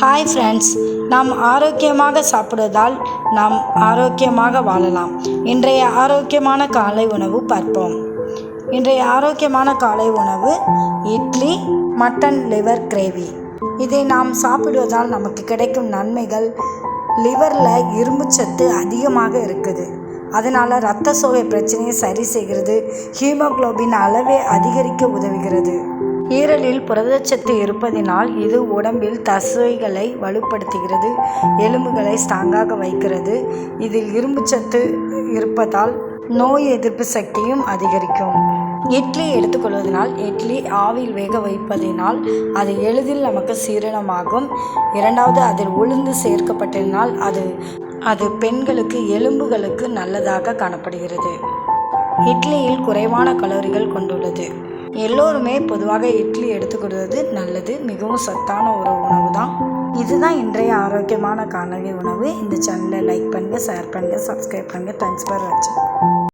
Hi friends நாம் ஆரோக்கியமாக சாப்பிடுவதால் நாம் ஆரோக்கியமாக வாழலாம். இன்றைய ஆரோக்கியமான காலை உணவு பார்ப்போம். இன்றைய ஆரோக்கியமான காலை உணவு இட்லி மட்டன் லிவர் கிரேவி. இதை நாம் சாப்பிடுவதால் நமக்கு கிடைக்கும் நன்மைகள் லிவரில் இரும்புச்சத்து அதிகமாக இருக்குது. அதனால் இரத்த சோகை பிரச்சனையை சரி செய்கிறது ஹீமோகுளோபின் அளவை அதிகரிக்க உதவுகிறது. ஈரலில் புரதச்சத்து இருப்பதினால் இது உடம்பில் தசைகளை வலுப்படுத்துகிறது எலும்புகளை ஸ்ட்ராங்காக வைக்கிறது. இதில் இரும்புச்சத்து இருப்பதால் நோய் எதிர்ப்பு சக்தியும் அதிகரிக்கும். இட்லி எடுத்துக்கொள்வதனால் இட்லி ஆவியில் வேக வைப்பதினால் அது எளிதில் நமக்கு சீரணமாகும். இரண்டாவது அதில் உளுந்து சேர்க்கப்பட்டதினால் அது அது பெண்களுக்கு எலும்புகளுக்கு நல்லதாக காணப்படுகிறது. இட்லியில் குறைவான கலோரிகள் கொண்டுள்ளது. எல்லோருமே பொதுவாக இட்லி எடுத்துக்கொள்வது நல்லது மிகவும் சத்தான ஒரு உணவு தான் இதுதான் இன்றைய ஆரோக்கியமான காணொலி உணவு. இந்த சேனலை லைக் பண்ணுங்கள் ஷேர் பண்ணுங்கள் சப்ஸ்கிரைப் பண்ணுங்கள் தேங்க்ஸ் ஃபார் வாட்சிங்